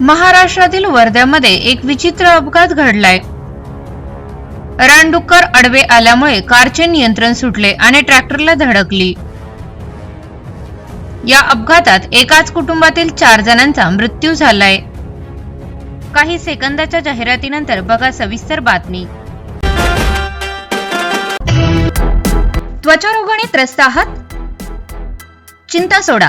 महाराष्ट्रातील वर्ध्यामध्ये एक विचित्र अपघात घडलाय. रानडुक्कर अडवे आल्यामुळे कारचे नियंत्रण सुटले आणि ट्रॅक्टरला धडकली. या अपघातात एकाच कुटुंबातील चार जणांचा मृत्यू झालाय. काही सेकंदाच्या जाहिरातीनंतर बघा सविस्तर बातमी. त्वचारोगाने त्रस्त आहात? चिंता सोडा.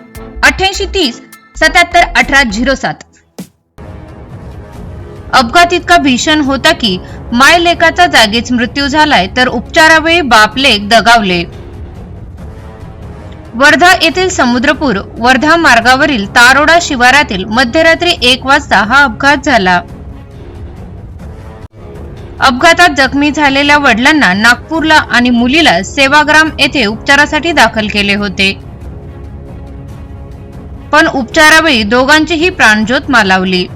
अठ्ठ्याऐंशी तीस सत्याहत्तर अठरा झिरो सात. अपघात इतका भीषण होता की माय लेकाचा जागीच मृत्यू झालाय तर उपचारावेळी बापलेक दगावले. वर्धा येथील समुद्रपूर वर्धा मार्गावरील तारोडा शिवारातील मध्यरात्री एक वाजता हा अपघात झाला. अपघातात जखमी झालेल्या वडिलांना नागपूरला आणि मुलीला सेवाग्राम येथे उपचारासाठी दाखल केले होते. पण उपचारावेळी दोघांचीही प्राणज्योत मालावली.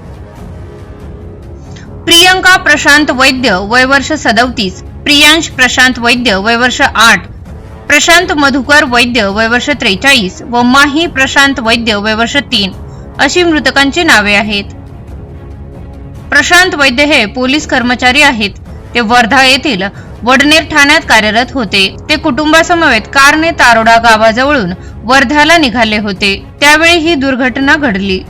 प्रियंका प्रशांत वैद्य वय वर्ष सदवतीस प्रियांश प्रशांत वैद्य वय वर्ष आठ. प्रशांत मधुकर वैद्य वय वर्ष त्रेचाळीस. व माही प्रशांत वैद्य वय वर्ष तीन. अशी मृतकांची नावे आहेत. प्रशांत वैद्य हे पोलीस कर्मचारी आहेत. ते वर्धा येथील वडनेर ठाण्यात कार्यरत होते. ते कुटुंबासमवेत कारने तारोडा गावाजवळून वर्ध्याला निघाले होते. त्यावेळी ही दुर्घटना घडली.